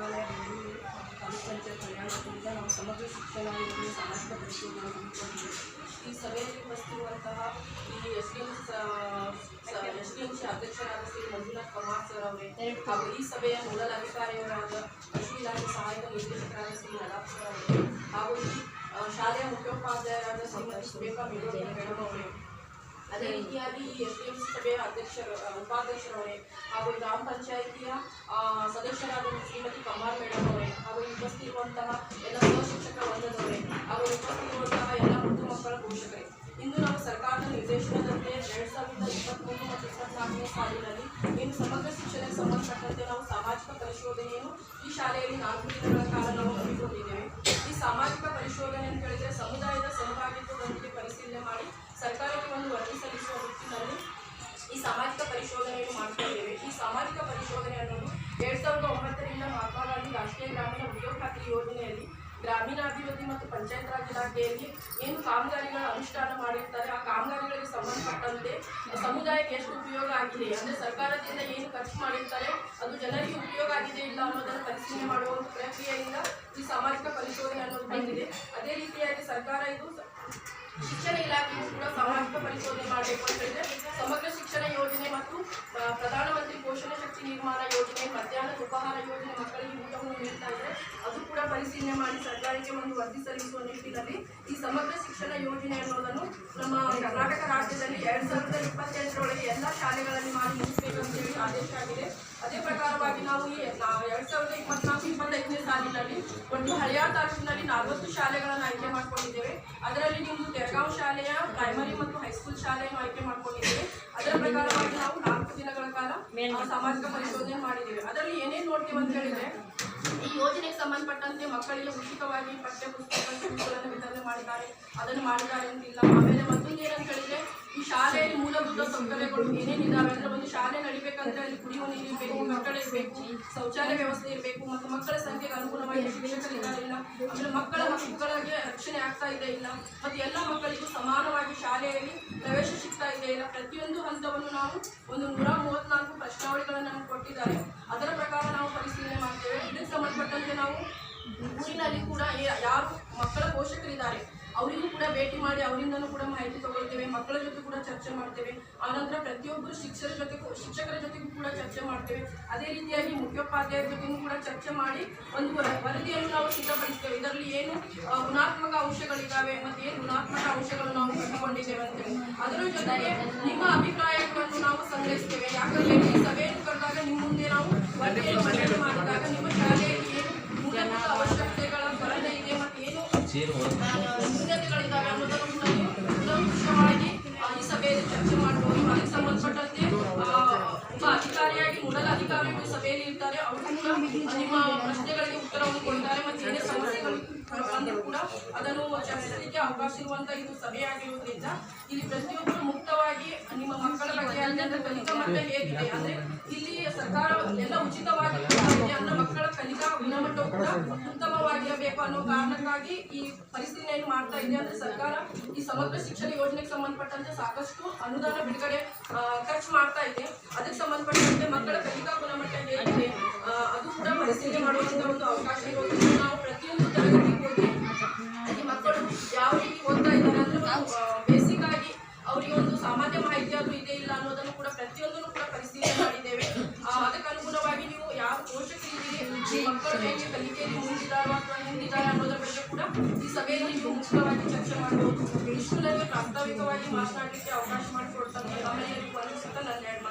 ದೇವಾಲಯ ಬೆಂಗಳೂರು ತಾಲೂಕು ಪಂಚಾಯತ್ ಕಲ್ಯಾಣದಿಂದ ನಾವು ಸಮಗ್ರ ಶಿಕ್ಷಣ ಯೋಜನೆ ಸಾಮಾಜಿಕ ಪರಿಶೀಲನೆ ಹಮ್ಮಿಕೊಂಡಿದೆ ಈ ಸಭೆಯಲ್ಲಿ ಉಪಸ್ಥಿತಿರುವಂತಹ ಈ S D M S D M C ಅಧ್ಯಕ್ಷರಾದ ಶ್ರೀ ಮಂಜುನಾಥ್ ಕುಮಾರ್ ಸರ್ ಅವರೇ ಹಾಗೂ ಈ ಸಭೆಯ ಮೂಲಲಾಧಿಕಾರಿಯವರಾದ ಕೃಷಿ ಇಲಾಖೆ ಸಹಾಯಕ ನಿರ್ದೇಶಕರಾದ ಶ್ರೀ ನಡಾಪ್ ಸರ್ ಅವರೇ ಹಾಗೂ ಶಾಲೆಯ ಮುಖ್ಯೋಪಾಧ್ಯಾಯರಾದ ಶ್ರೀಮತಿ ಸುರೇಖಾ ಮೇಡಮ್ ಅವರೇ ಎಸ್ ಸಭೆಯ ಗ್ರಾಮ ಪಂಚಾಯಿತಿಯ ಸದಸ್ಯರಾದ ಶ್ರೀಮತಿ ಎಲ್ಲ ಶಿಕ್ಷಕ ಎಲ್ಲ ಮಕ್ಕಳ ಇಂದು ನಾವು ಸರ್ಕಾರದ ನಿರ್ದೇಶನದಂತೆ ಎರಡ್ ಸಾವಿರದ ಇಪ್ಪತ್ತ್ಮೂರು ಮತ್ತು ಇಪ್ಪತ್ನಾಲ್ಕನೇ ಸಾಲಿನಲ್ಲಿ ಇನ್ನು ಸಮಗ್ರ ಶಿಕ್ಷಣಕ್ಕೆ ಸಂಬಂಧಪಟ್ಟಂತೆ ನಾವು ಸಾಮಾಜಿಕ ಪರಿಶೋಧನೆಯನ್ನು ಈ ಶಾಲೆಯಲ್ಲಿ ನಾಲ್ಕು ದಿನಗಳ ಕಾಲ ಸಾಮಾಜಿಕ ಪರಿಶೋಧನೆಯನ್ನು ಮಾಡ್ತಾ ಇದ್ದೇವೆ ಈ ಸಾಮಾಜಿಕ ಪರಿಶೋಧನೆ ಅನ್ನೋದು ಎರಡ್ ಸಾವಿರದ ಒಂಬತ್ತರಿಂದ ಮಹಾತ್ಮ ಗಾಂಧಿ ರಾಷ್ಟ್ರೀಯ ಗ್ರಾಮೀಣ ಉದ್ಯೋಗ ಖಾತ್ರಿ ಯೋಜನೆಯಲ್ಲಿ ಗ್ರಾಮೀಣಾಭಿವೃದ್ಧಿ ಮತ್ತು ಪಂಚಾಯತ್ ರಾಜ್ ಇಲಾಖೆಯಲ್ಲಿ ಏನು ಕಾಮಗಾರಿಗಳ ಅನುಷ್ಠಾನ ಮಾಡಿರ್ತಾರೆ, ಆ ಕಾಮಗಾರಿಗಳಿಗೆ ಸಂಬಂಧಪಟ್ಟಂತೆ ಸಮುದಾಯಕ್ಕೆ ಎಷ್ಟು ಉಪಯೋಗ ಆಗಿದೆ, ಅಂದರೆ ಸರ್ಕಾರದಿಂದ ಏನು ಖರ್ಚು ಮಾಡಿರ್ತಾರೆ, ಅದು ಜನರಿಗೆ ಉಪಯೋಗ ಆಗಿದೆ ಇಲ್ಲ ಅನ್ನೋದನ್ನು ಪರಿಶೀಲನೆ ಮಾಡುವ ಒಂದು ಪ್ರಕ್ರಿಯೆಯಿಂದ ಈ ಸಾಮಾಜಿಕ ಪರಿಶೋಧನೆ ಅನ್ನೋದು ಬಂದಿದೆ. ಅದೇ ರೀತಿಯಾಗಿ ಸರ್ಕಾರ ಇದು ಶಿಕ್ಷಣ ಇಲಾಖೆಯು ಕೂಡ ಸಾಮಾಜಿಕ ಪರಿಶೋಧನೆ ಮಾಡಬೇಕು ಅಂತ ಹೇಳಿದ್ರೆ ಸಮಗ್ರ ಶಿಕ್ಷಣ ಯೋಜನೆ ಮತ್ತು ಪ್ರಧಾನಮಂತ್ರಿ ಪೋಷಣ ಶಕ್ತಿ ನಿರ್ಮಾಣ ಯೋಜನೆ ಮಧ್ಯಾಹ್ನದ ಉಪಹಾರ ಯೋಜನೆ ಮಕ್ಕಳಿಗೆ ಊಟವನ್ನು ನೀಡ್ತಾ ಇದ್ರೆ ಅದು ಕೂಡ ಪರಿಶೀಲನೆ ಮಾಡಿ ಸರ್ಕಾರಕ್ಕೆ ಒಂದು ವರದಿ ಸಲ್ಲಿಸುವ ನಿಟ್ಟಿನಲ್ಲಿ ಈ ಸಮಗ್ರ ಶಿಕ್ಷಣ ಯೋಜನೆ ಅನ್ನೋದನ್ನು ನಮ್ಮ ಕರ್ನಾಟಕ ರಾಜ್ಯದಲ್ಲಿ ಎರಡ್ ಸಾವಿರದ ಇಪ್ಪತ್ತೆಂಟರೊಳಗೆ ಎಲ್ಲ ಶಾಲೆಗಳಲ್ಲಿ ಮಾಡಿ ಮುಗಿಸಬೇಕಂತೇಳಿ ಆದೇಶ ಆಗಿದೆ. ಅದೇ ಪ್ರಕಾರವಾಗಿ ನಾವು ಈ ಎರಡ್ ಸಾವಿರದ ಇಪ್ಪತ್ನಾಲ್ಕು, ಇಪ್ಪತ್ತೈದನೇ ಸಾಲಿನಲ್ಲಿ ಒಂದು ಹಳೆಯ ತಾಲೂಕಿನಲ್ಲಿ ನಲವತ್ತು ಶಾಲೆಗಳನ್ನು ಆಯ್ಕೆ ಮಾಡ್ಕೊಂಡಿದ್ದೇವೆ. ಅದರಲ್ಲಿ ನಿಮ್ಮದು ತೆರಗಾಂವ್ ಶಾಲೆಯ ಪ್ರೈಮರಿ ಮತ್ತು ಹೈಸ್ಕೂಲ್ ಶಾಲೆಯನ್ನು ಆಯ್ಕೆ ಮಾಡ್ಕೊಂಡಿದ್ದೇವೆ. ಅದರ ಪ್ರಕಾರವಾಗಿ ನಾವು ನಾಲ್ಕು ದಿನಗಳ ಕಾಲ ಸಾಮಾಜಿಕ ಪರಿಶೋಧನೆ ಮಾಡಿದ್ದೇವೆ. ಅದರಲ್ಲಿ ಏನೇನು ನೋಡ್ತೀವಿ ಅಂತ ಹೇಳಿದ್ರೆ ಈ ಯೋಜನೆಗೆ ಸಂಬಂಧಪಟ್ಟಂತೆ ಮಕ್ಕಳಿಗೆ ಉಚಿತವಾಗಿ ಪಠ್ಯ ಪುಸ್ತಕ ಶುಲ್ಕಗಳನ್ನು ವಿತರಣೆ ಮಾಡಿದ್ದಾರೆ. ಅದನ್ನು ಮಾಡಿದ್ದಾರೆ ಅಂತಿಲ್ಲ ಆಮೇಲೆ ಮತ್ತೊಂದು ಏನಂತ ಹೇಳಿದ್ರೆ, ಈ ಶಾಲೆಯಲ್ಲಿ ಮೂಲಭೂತ ಸೌಕರ್ಯಗಳು ಏನೇನಿದ್ದಾವೆ ಅಂದ್ರೆ ಒಂದು ಶಾಲೆ ನಡಿಬೇಕಂದ್ರೆ ಅಲ್ಲಿ ಕುಡಿಯುವ ನೀರು ಇರಬೇಕು ಶೌಚಾಲಯ ವ್ಯವಸ್ಥೆ ಇರಬೇಕು, ಮತ್ತು ಮಕ್ಕಳ ಸಂಖ್ಯೆಗೆ ಅನುಗುಣವಾಗಿ ಶಿಕ್ಷಕರು ಇದ್ದಾರೆ ಇಲ್ಲ. ಆಮೇಲೆ ಮಕ್ಕಳ ಮಕ್ಕಳಿಗೆ ರಕ್ಷಣೆ ಆಗ್ತಾ ಇದೆ ಇಲ್ಲ. ಮತ್ತು ಎಲ್ಲ ಮಕ್ಕಳಿಗೂ ಸಮಾನವಾಗಿ ಶಾಲೆಯಲ್ಲಿ ಪ್ರವೇಶ ಸಿಗ್ತಾ ಇದೆ ಇಲ್ಲ. ಪ್ರತಿಯೊಂದು ಹಂತವನ್ನು ನಾವು ಒಂದು ನೂರ ಮೂವತ್ನಾಲ್ಕು ಪ್ರಶ್ನಾವಳಿಗಳನ್ನು ನಮಗೆ ಕೊಟ್ಟಿದ್ದಾರೆ. ಅದರ ಪ್ರಕಾರ ನಾವು ಪರಿಶೀಲನೆ ಮಾಡ್ತೇವೆ ಇದಕ್ಕೆ ಸಂಬಂಧಪಟ್ಟಂತೆ ನಾವು ಊರಿನಲ್ಲಿ ಕೂಡ ಯಾ- ಯಾರು ಮಕ್ಕಳ ಪೋಷಕರಿದ್ದಾರೆ ಅವರಿಗೂ ಕೂಡ ಭೇಟಿ ಮಾಡಿ ಅವರಿಂದನೂ ಕೂಡ ಮಾಹಿತಿ ತಗೊಳ್ತೇವೆ ಮಕ್ಕಳ ಜೊತೆ ಕೂಡ ಚರ್ಚೆ ಮಾಡ್ತೇವೆ. ಆನಂತರ ಪ್ರತಿಯೊಬ್ಬರು ಶಿಕ್ಷಕರ ಜೊತೆ ಶಿಕ್ಷಕರ ಜೊತೆಗೂ ಕೂಡ ಚರ್ಚೆ ಮಾಡ್ತೇವೆ. ಅದೇ ರೀತಿಯಾಗಿ ಮುಖ್ಯೋಪಾಧ್ಯಾಯರ ಜೊತೆಗೂ ಕೂಡ ಚರ್ಚೆ ಮಾಡಿ ಒಂದು ವರ- ವರದಿಯನ್ನು ನಾವು ಸಿದ್ಧಪಡಿಸ್ತೇವೆ. ಇದರಲ್ಲಿ ಏನು ಗುಣಾತ್ಮಕ ಅಂಶಗಳಿದ್ದಾವೆ ಮತ್ತು ಏನು ಗುಣಾತ್ಮಕ ಅಂಶಗಳು ನಾವು ಕಂಡುಕೊಂಡಿದ್ದೇವೆ ಅಂತೇಳಿ ಅದರ ಜೊತೆಗೆ ನಿಮ್ಮ ಅಭಿಪ್ರಾಯಗಳನ್ನು ನಾವು ಸಂಗ್ರಹಿಸ್ತೇವೆ. ಯಾಕಂದ್ರೆ ಈ ಸಭೆಯನ್ನು ಕರೆದಾಗ ನಿಮ್ಮ ಮುಂದೆ ನಾವು ವರದಿಯನ್ನು ಮಂಡನೆ ಮಾಡಿದಾಗ ನಿಮ್ಮ ಶಾಲೆಯಲ್ಲಿ ಏನು ಮೂಲಭೂತ ಅವಶ್ಯಕತೆಗಳ ಕೊರತೆ ಇದೆ ಮತ್ತು ಏನು ಅವರು ಕೂಡ ನಿಮ್ಮ ಪ್ರಶ್ನೆಗಳಿಗೆ ಉತ್ತರವನ್ನು ಕೊಡ್ತಾರೆ ಮತ್ತು ಏನೇ ಸಮಸ್ಯೆಗಳು ಬಂದರೂ ಕೂಡ ಅದನ್ನು ಚರ್ಚಿಸಲಿಕ್ಕೆ ಅವಕಾಶ ಇರುವಂತಹ ಇದು ಸಭೆಯಾಗಿರುವುದರಿಂದ ಇಲ್ಲಿ ಪ್ರತಿಯೊಬ್ಬರು ಮುಕ್ತವಾಗಿ ನಿಮ್ಮ ಮಕ್ಕಳ ಬಗ್ಗೆ ಅಂದ್ರೆ ಕಲಿಕಾ ಮಟ್ಟ ಹೇಗಿದೆ? ಅಂದ್ರೆ ಇಲ್ಲಿ ಸರ್ಕಾರ ಎಲ್ಲ ಉಚಿತವಾಗಿ ಅನ್ನೋ ಮಕ್ಕಳ ಕಲಿಕಾ ಗುಣಮಟ್ಟ ಕೂಡ ಉತ್ತಮವಾಗಿರಬೇಕು ಅನ್ನೋ ಕಾರಣಕ್ಕಾಗಿ ಈ ಪರಿಸ್ಥಿತಿಯನ್ನು ಮಾಡ್ತಾ ಇದೆ. ಅಂದ್ರೆ ಸರ್ಕಾರ ಈ ಸಮಗ್ರ ಶಿಕ್ಷಣ ಯೋಜನೆಗೆ ಸಂಬಂಧಪಟ್ಟಂತೆ ಸಾಕಷ್ಟು ಅನುದಾನ ಬಿಡುಗಡೆ ಖರ್ಚು ಮಾಡ್ತಾ ಇದೆ. ಅದಕ್ಕೆ ಸಂಬಂಧಪಟ್ಟಂತೆ ಮಕ್ಕಳ ಕಲಿಕಾ ಗುಣಮಟ್ಟ ಹೇಗಿದೆ? ಅದು ಕೂಡ ಪರಿಶೀಲನೆ ಮಾಡುವಂತ ಒಂದು ಅವಕಾಶ ಇರೋದ್ರಿಂದ ನಾವು ಪ್ರತಿಯೊಂದು ತರಗತಿಗೆ ಹೋಗಿ ಈ ಮಕ್ಕಳು ಹೇಗೆ ಕಲಿಕೆಯಲ್ಲಿ ಮುಂದಿದ್ದಾರೋ ಅಥವಾ ಹಿಂದಿದ್ದಾರೆ ಅನ್ನೋದ್ರ ಬಗ್ಗೆ ಕೂಡ ಈ ಸಭೆಯಲ್ಲಿ ನೀವು ಮುಕ್ತವಾಗಿ ಚರ್ಚೆ ಮಾಡಬಹುದು ಇಷ್ಟು ನನಗೆ ಪ್ರಾಸ್ತಾವಿಕವಾಗಿ ಮಾತನಾಡಲಿಕ್ಕೆ ಅವಕಾಶ ಮಾಡಿಕೊಡ್ತಾರೆ ತಮ್ಮೆಲ್ಲರಿಗೂ ವಂದಿಸುತ್ತಾ ನನ್ನ ಎರಡು